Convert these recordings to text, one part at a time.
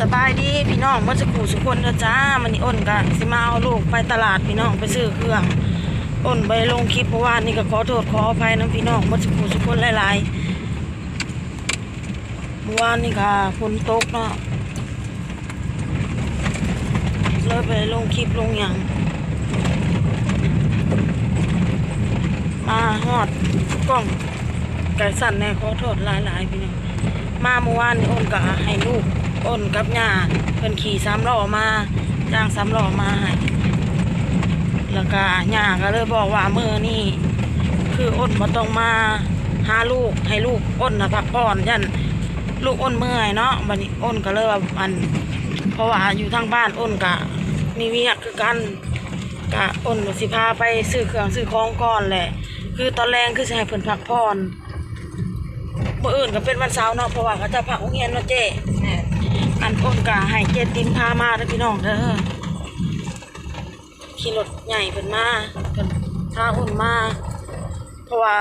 สบายดีพี่น้องเมื่อสักครู่สุกคนเด้อจ้ามันนี่อ้นกะสิมาเอาลูกไปตลาดพี่น้องไปซื้อเครื่องอ้นไปลงคลิปเมื่อวานนี่ก็ขอโทษขออภัยนะพี่น้องเมื่อสักครู่สุกคนหลายๆเมื่อวานนี่ค่ะฝนตกเนาะเลยไปลงคลิปลงอย่างมาฮอดกล้องไก่สั่นแน่ขอโทษหลายๆพี่น้องมาเมื่อวานนี่อ้นก็ให้ลูก อ้นกับย่าเพิ่นขี่สามล้อมาจ้างสามล้อมาให้แล้วก็ย่าก็เลยบอกว่ามือนี่คืออ้นมาต้องมาหาลูกให้ลูกอ้นนะพักผ่อนยันลูกอ้นเมื่อยเนาะบัดนี้อ้นก็เลยว่าอัน เพราะว่าอยู่ทางบ้านอ้นก็มีเวียกคือกันก็อ้นก็สิพาไปซื้อเครื่องซื้อของก่อนแหละ คือตอนแรงคือให้เพิ่นพักผ่อนเมื่ออื่นก็เป็นวันเสาร์เนาะเพราะว่าเขาจะพักโรงเรียนเนาะเจ๊ อันอ้นกะให้เจ๊ติมพามาเด้อพี่น้องเด้อขี่รถใหญ่เพิ่นมาเพิ่นพาอ้นมาเพราะว่า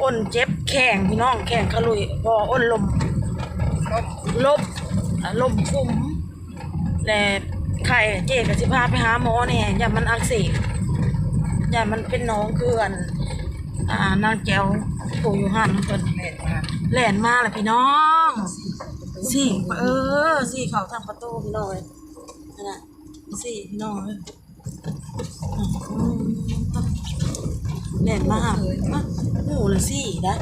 อ้นเจ็บแข้งพี่น้องแข้งขลุยพออ้นลมลบลมฟุ่มและไข่เจ๊ก็สิพาไปหาหมอเนี่ยอย่ามันอักเสบอย่ามันเป็นหน้องคืออันอ่านางแก้วผู้อยู่หันเพิ่นแล่นมาแหละพี่น้อง สี่เออสี่เขาทางประตูพี่น้องเลยนั่นน่ะสี่พี่น้องเลยอืมแล่นมาหามาหมูละสี่นะ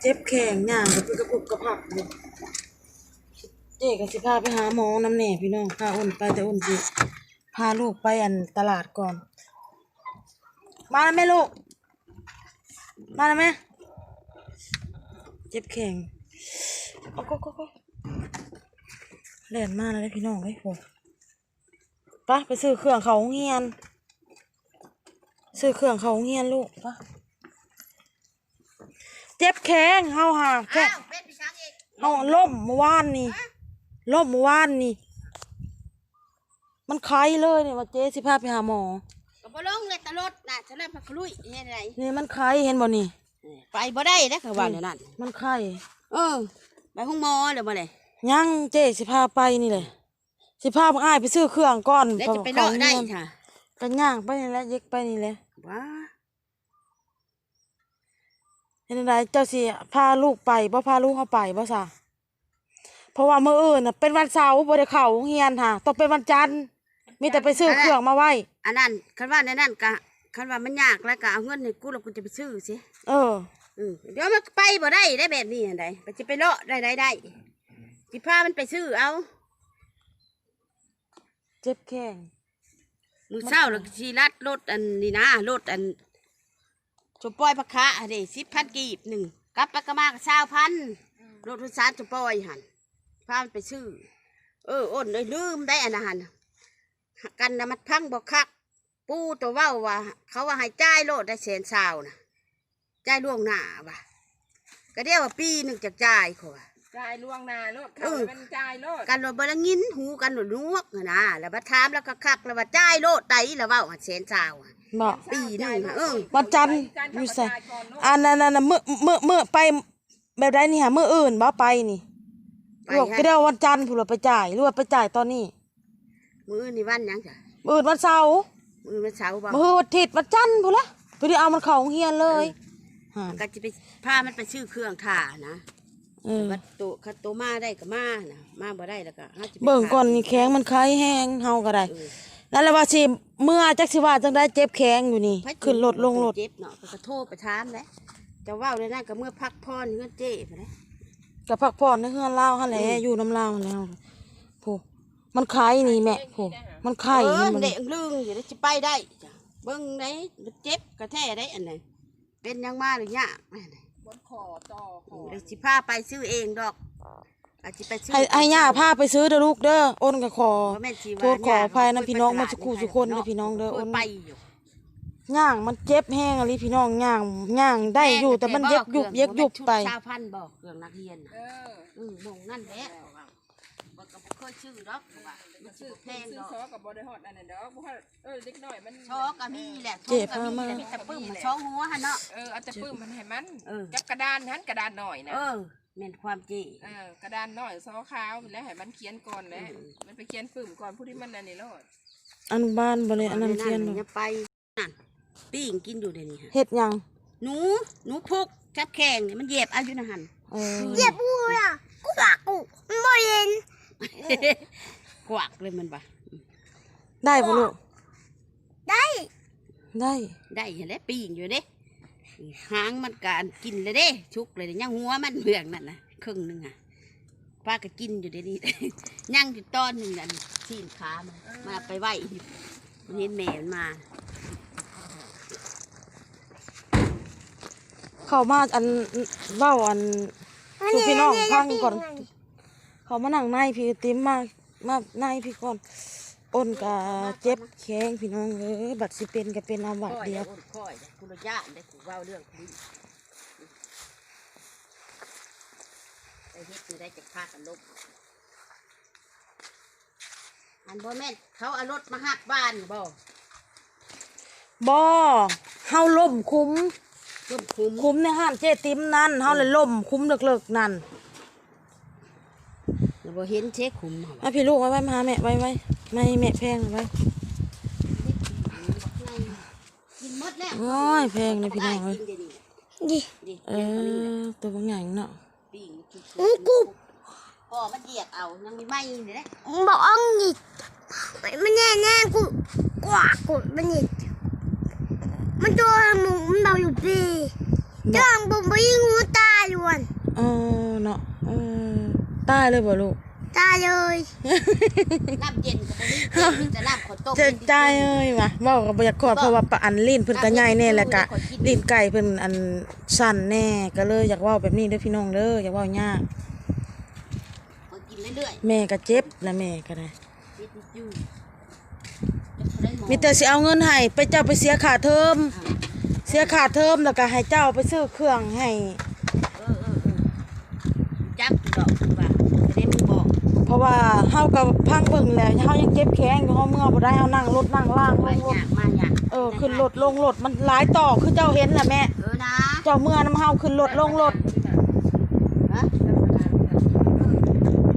เจ็บแข้งย่างก็คือกระปุกกระพักอยู่เจ๊ก็สิพาไปหาหมอน้ำแหน่พี่น้องพาอ้นไปแต่อ้นสิพาลูกไปอันตลาดก่อน มาแล้วแม่ลูก มาแล้วแม่เจ็บแข้งโอ้โกโกโกเล่นมาแล้วเด้อพี่น้องเฮ้ยโหไปะไปซื้อเครื่องเขาโรงเฮียน ซื้อเครื่องเขาโรงเฮียนลูกไปะเจ็บแข้งเฮาหาแข้งอ้าวเป็นพี่ช้างเองเอาล่มเมื่อวานนี่ล่มเมื่อวานนี่ มันไข้เลยเนี่ยว่าเจ๊สิพาไปหาหมอก็ บ่ลงเลยตลอดน่ะฉันเลยพักลุยเฮ็ดไรนี่มันไข้เห็นบ่นี่ไปบ่ได้เด้อเขาว่าเดี๋ยวนั้นมันไข้เออไปห้องหมอเดี๋ยวบ่ได้ยังเจ๊สิพาไปนี่เลยสิพาพวกอ้ายไปซื้อเครื่องก่อนแล้วจะไปเลาะได้ค่ะกันย่างไปนี่แหละเย็กไปนี่แหละว้าเห็นไดเจ้าสิพาลูกไปบ่พาลูกเขาไปบ่ซะเพราะว่ามื้ออื่นน่ะเป็นวันเสาร์บ่ได้เข้าโรงเรียนค่ะต้องเป็นวันจันทร์ มีแต่ไปซื้อเครื่องมาไว้ อันนั้นคันว่าในนั้นก็คันว่ามันยากแล้วก็เอาเงินให้กูแล้วกูจะไปซื้อสิเออเออเดี๋ยวมันไปบ่ได้ได้แบบนี้อันใดมันจะไปเลาะได้ได้ได้สิพามันไปซื้อเอาเจ็บแข้งมื้อเช้าแล้วก็สิลัดรถอันนี้นะรถอันจมปล่อยผักคะเด้10,000กีบหนึ่งกลับไปก็มาก็20,000รถทุสานจมปล่อยหั่นพามันไปซื้อเอออ้นเลยลืมได้อันนั้นหั่น กันนะมันพังบอกคัก ปูตัวเว้าว่า เขาว่าให้จ่ายโลดได้แสนสาวนะจ่ายล่วงหน้าว่ะก็เดียวว่าปีหนึ่งจะจ่ายเขาว่า จ่ายล่วงหน้าโลดเอเขาอเป็นจ่ายโลดกันรถบละงินหูกันหนวดนวกน่ะนะแล้วมาถามแล้วก็คักแล้วว่าจ่ายโลดไดแล้วเว่าว่าแสนสาวอะบ่ปีหนึ่งอะเออวันจันทร์การอยู่ทำใส่จ่ายก่อนโลดอันนั้นน่ะมื้อมื้อมื้อไปแบบใดนี่ฮะมื้ออื่นบ่ไปนี่ไปลวกฮะก็ได้วันจันทร์พุ่นล่ะไปจ่ายหรือว่าไปจ่ายตอนนี้ มือนี่วันหยังจ้ะมื้ออื่นวันเสาร์มือวันเสาร์บ่มื้อวันอาทิตย์วันจันทร์พุ่นล่ะไปได้เอามันเข้าโรงเรียนเลยฮะก็จะไปพามันไปซื้อเครื่องถ่านะเออวัดโตคัดโตมาได้ก็มานะมาบ่ได้แล้วก็หาจะไปเบิ่งก่อนขายนี่แข้งมันคล้ายแห้งเฮาก็ได้ เออนั่นแหละว่าสิเมื่อจักสิว่าจังได้เจ็บแข้งอยู่นี่ไผขึ้นรถลงรถเจ็บเนาะก็กระโทษไปถามแหล้วจะเว้าได้นั่นก็เมื่อพักพรเงื่อนเจ๊ไปเลยก็พักผ่อนในเฮือนลาวหั่นแหละอยู่น้ำลาวหั่นแล้วโพ มันคล้ายนี่แม่โพมันคล้ายเออนี่มันเด็กลึงอยู่ได้จะไปได้จ้ะเบิ่งไหนมันเจ็บกระแทกได้อันไหนเป็นยังมาหรือยังอันไหนบนคอต่อคอเดี๋ยวสิพาไปซื้อเองดอกอาจจะไปซื้อให้ให้ย่าพาไปซื้อเด้อลูกเด้อโอนก็ขอบ่แม่นสิว่าโทษขออภัยนะย่พี่น้องไปมาตลดสักครู่สักคนนะพี่น้องเด้อคโอนไปอยู่ย่างมันเจ็บแห้งอะไรพี่น้องย่างย่างได้อยู่แต่มันเย็บยุบเย็บยุบไปชาวพันธุ์บอกเครื่องนักเรียนน่ะเอออืมมงนั่นแหละ อยก็บ่เคยชื่อดอกว่ามันสิซื้อบ่แพงซื้อดอกซอกับบริฮอดอันนั้นดอกเพราะว่าเออเล็กน้อยมันชอก็มีแหละเจ็บก็มีมากแหละมีแต่ปึ้มมาช่องหัวหั่นเนาะเออเอาแต่ปื้มมันให้มันเออกับกระดานหันกระดานหน่อยนะเออแม่นความจริงเออกระดานหน่อยซอขาวแล้วให้มันเขียนก่อนแล้วมันไปเขียนปื้มก่อนผู้ที่มันอันนี้โลดอนุบาลบ่เลยอันนั้นเทียนบ่บ่อย่าไปนั่นปิ้งกินอยู่เดี๋ยวนี้ฮะเฮ็ดหยังหนูหนูพุกจับแข่งนี่มันเหยียบเอาอยู่นะหั่นเออเหยียบกูอะกูปากกูมันบ่เย็น กวักเลยมันบ่ได้บ่ลูก ได้ ได้ ได้เห็นแล้วปิ้งอยู่เด้หางมันการกินเลยเด้ ชุกเลยเด้ยังหัวมันเบืองนั่นนะครึ่งหนึงอะป้าก็กินอยู่เดี๋ยวนี้ย่างอยู่ตอนหนึ่งอันชีนขามันมาไปไหวมันเห็นแม่มันมา เข้ามาอันเว้าอันสู่พี่น้องฟังก่อน เขามานั่งในพี่ติมมามาในพี่ก่อนอ้นก็เจ็บแข้งพี่น้องเอ้ยบัดสิเป็นก็เป็นอาบัดเดียวค่อยคุณญาได้กูเว้าเรื่องนี้ไปเฮ็ดอยู่ได้จะพากันลบอันบ่แม่นเขาเอารถมาหักบ้านบ่บ่เฮาล่มคุ้มร่มคุ้ม คุ้มในห้านเจติมนั่นเฮาเลยล่มคุ้มเลิกๆนั่น แล้วบ่เห็นเช็คคุ้มเหรอเอาพี่ลูกไว้ไว้มาหาแม่ไว้ไว้ไม่ให้แม่แพงไว้กินหมดแล้วโอ้ยแพงเลยพี่น้องเอ้ยกินดี๋วนี้ดิดิเออตัวบางอย่างเนาะปิ้งกินอื้อกูพ่อมันเหยียบเอายังมีไม้นี่แหละบอกอังดิมันแน่แน่กูกว่ากูมันนี่มันตัวหมูมันเราอยู่ปีจ้างผมไปยิงงูตายล้วนเออเนาะเออ ตายเลยบ่ลูกตายเลยน้ำเย็นกับบ่มีเย็นมีแต่น้ำข้าวต้มเจ็บใจเอ้ยว่ะเว้าก็บ่อยากกอดเพราะว่าปะอันลิ้นเพิ่นก็ใหญ่แน่แหละกะลิ้นไก่เพิ่นอันสั่นแน่ก็เลยอยากเว้าแบบนี้เด้อพี่น้องเด้ออยากเว้ายากก็กินเรื่อยแม่ก็เจ็บและแม่ก็ได้ๆเฮ็ดอยู่จะได้หมอมีแต่สิเอาเงินให้ไปเจ้าไปเสียค่าเทอม เสียค่าเทอมแล้วก็ให้เจ้าไปซื้อเครื่องให้ เออเออเออจักอยู่ดอกว่าจะได้มึงบอก เพ ราะว่าเฮาก็พังเบิ่งแล้วเฮายังเจ็บแข้งอยู่เฮาเมื่อบ่ได้เฮานั่งรถนั่งล่างลมางรถยากมาหยากเออขึ้นรถลงรถมันหลายต่อคือเจ้าเห็นแหละแม่ เออนะเจ้าเมื่อนํเฮาขึ้นรถลงรถฮะ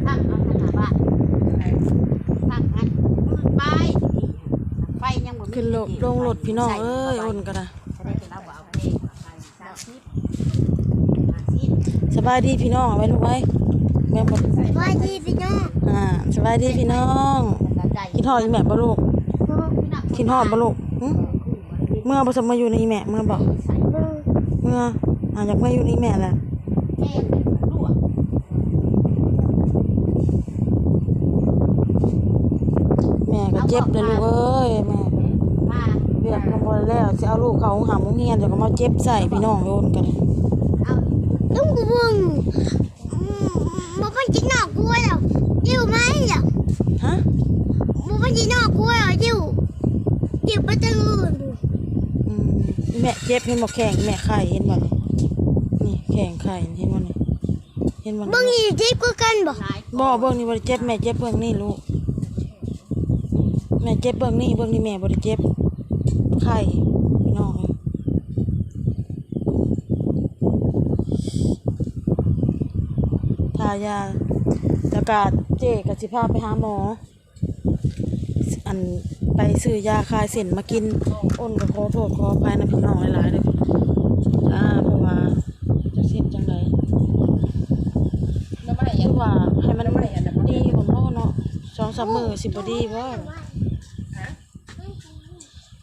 ตั้งเอาขนาดบ้านตั้งอันมือไปไฟยังบ่มีขึ้นรถลงรถพี่น้องเอ้ยโอนก็ได้จะได้เราบ่เอาเพลงสามสิบห้าสิบ สบายดีพี่น้องไว้ลูกไว้ แม่บ่ว่าดีพี่น้องอ่าสบายดีพี่น้องกินฮอดอีแม่บ่ลูกกินฮอดบ่ลูกหึเมื่อบ่สมมาอยู่ในอีแม่เมื่อบ่เมื่ออ่าอยากมาอยู่ในอีแม่แหละแม่ก็เจ็บเลยลูกเอ้ยแม่เรียกน้ำบอลแล้วจะเอาลูกเขาหามุ้งเฮียนเดี๋ยวก็มาเจ็บใส่พี่น้องโยนกันเลยต้องกูบึง มันเป็นจีนอกกูเหรออยู่ไหมเหรอฮะมันเป็นจีนอกกูเหรออยู่อยู่ไปตั้งอื่นอืมแม่เจ็บเห็นบอกแข่งแม่ไข่เห็นบ่นี่นี่แข่งไข่เห็นบ่นี่เห็นบ่บึงนี่อยู่ที่กูกันบ่บ่เบิ่งนี่บ่ได้เจ็บแม่เจ็บเบิ่งนี่ลูกแม่เจ็บเบิ่งนี่เบิ่งนี่แม่บ่ได้เจ็บไข่พี่น้องเอ้ยทายาแล้วก็เจ๊ก็สิพาไปหาหมอ อันไปซื้อยาคลายเส้นมากินอ้นก็ขอโทษขออภัยนะพี่น้องหลายๆเลยอ่าเพราะว่าจะเส้นจังไดน้ำไม้ยัองว่าให้มันดีผมพ่อเนาะสองสามมือสิบดีบ่า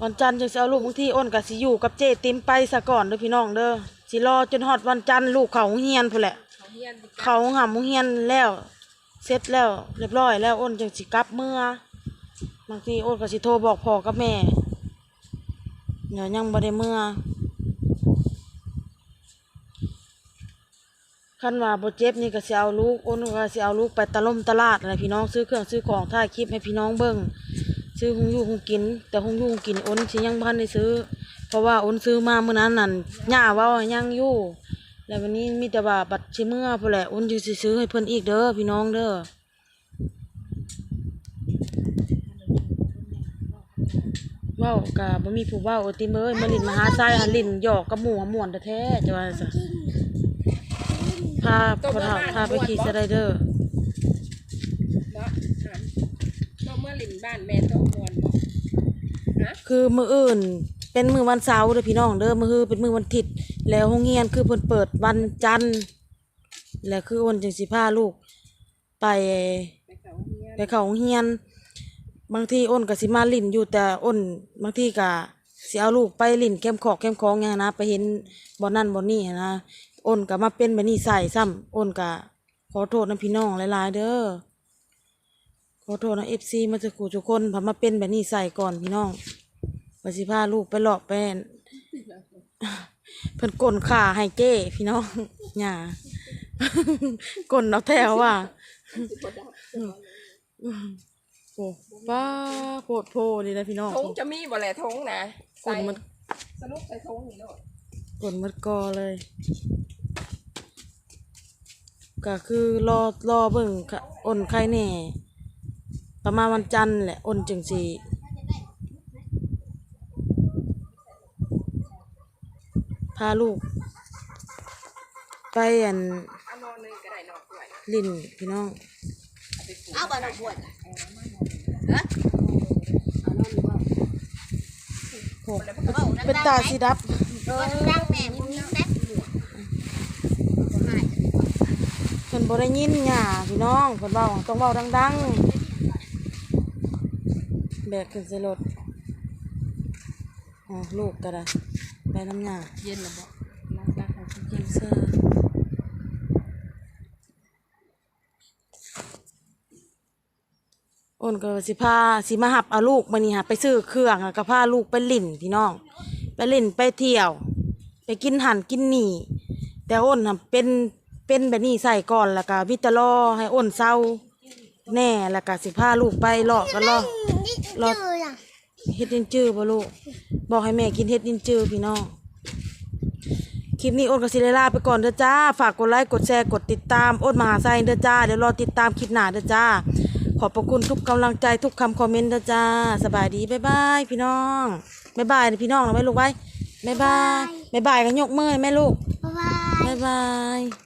วันจันทร์จะสิเอาลูกบางทีอ้นกับสิอยู่กับเจติมไปซะก่อนเด้อพี่น้องเด้อสิรอจนฮอดวันจันทร์ลูกเขาโรงเฮียนพุ่นแหละ เขาเฮียนเขาหามโรงเฮียนแล้วเสร็จแล้ว เรียบร้อยแล้วอ้นจังสิกลับเมื่อบางทีอ้นก็สิโทรบอกพ่อกับแม่เดี๋ยวยังบ่ได้เมื่อคันว่าบ่เจ็บนี่ก็สิเอาลูกอ้นก็สิเอาลูกไปตะล่มตลาดอะไรพี่น้องซื้อเครื่องซื้อของถ่ายคลิปให้พี่น้องเบิ่งซื้อหุงอยู่หุงกิน แต่หุงอยู่หุงกินอ้นสิยังบ่ทันได้ซื้อ เพราะว่าอ้นซื้อมาเมื้อนั้นนั่นย่าเว้าว่ายังอยู่ แล้ววันนี้มีแต่ว่าบัตรชิเมื่อพอแหละอ้นจึงซื้อให้เพิ่นอีกเด้อพี่น้องเด้อว้ากะบมีผู้ว้าโอติเมย์มาลินมหาไซายหลินหยอกกระหมู่หม่วนแท้ๆจะว่าซะพาพนเฮาพาไปขี่สไลเดอร์เนาะต้องลินบ้านแม่ตมวนคือมื้ออื่น เป็นมือวันเสาร์เด้อพี่น้องเด้อมือฮือเป็นมือวันอาทิตย์แล้วโรงเรียนคือเพิ่นเปิดวันจันทร์แล้วคืออ้นจึงสิพาลูก ไปไปเขาเฮียนไปเข้าโรงเรียน บางทีอ้นก็สิมาลิ่นอยู่แต่อ้นบางทีก็สิเอาลูกไปลิ่นเข้มขอกเข้มคองไงนะไปเห็นบ่นั่นบ่นี่นะอ้นก็มาเป็นแบบนี้ใส่ซ้ำอ้นก็ขอโทษนะพี่น้องหลายๆเด้อขอโทษนะ FC มาทุกคู่ทุกคนพามาเป็นแบบนี้ใส่ก่อนพี่น้อง ว่าสิพาลูกไปหลอกไปเพิ่นกลนขาให้เจ้พี่น้องหย่ากลนเอาแถวว่าโอ้ป้าโพดโพนี่นะพี่น้องทงจะมีบ่แหละทงนะกลมันสรุปใส่ทงนี่เนาะกลมันกอเลย ก็คือรอรอเบิ่งค่ะอ้นไข่แน่ประมาณวันจันทร์แหละอ้นจึงสิ พาลูก ไปอันเอานอนหนึงก็ได้นอนด้วยลิ่นพี่น้องเอาบ่ดอกบัวจ้ะฮะเอานอนอยู่บ่โอ้เว้าดังๆเป็นตาสีดับเออดังแม่มึงแซ่บหัวบ่ให้เพิ่นบ่ได้ยินหย่าพี่น้องเพิ่นเว้าต้องเว้าดังๆแบกขึ้นใส่รถอ๋อลูกก็ได้ ไปน้ำหย่าเย็นแล้วบ่ล้างตาให้กินกินเสื้ออ้นก็สิพาสิมาหับเอาลูกมานี่ค่ะไปซื้อเครื่องแล้วก็พาลูกไปลิ่นพี่น้อง ไปลิ่นไปเที่ยว ไปกินหันกินนี่ แต่อ้นน่ะเป็นเป็นแบบนี้ใส่ก่อนแล้วก็วิตารอให้อ้นเศร้าแน่แล้วก็สิพาลูกไปเลาะก็เลาะรอจืดอะ เฮ็ดดินจื้อบ่ลูกบอกให้แม่กินเฮ็ดดินจื้อพี่น้องคลิปนี้อ้นกับซิเลล่าไปก่อนเด้อจ้า ฝากกดไลค์กดแชร์กดติดตามอ้นมหาไซเด้อจ้า เดี๋ยวรอติดตามคลิปหน้าเด้อจ้า ขอบพระคุณทุกกำลังใจทุกคำคอมเมนต์เด้อจ้า สบายดีบ๊ายบายพี่น้องบ๊ายบายนะพี่น้องนะไว้ลูกไว้บ๊ายบายบ๊ายบายกันยกมือให้แม่ลูกบ๊ายบาย บ๊ายบาย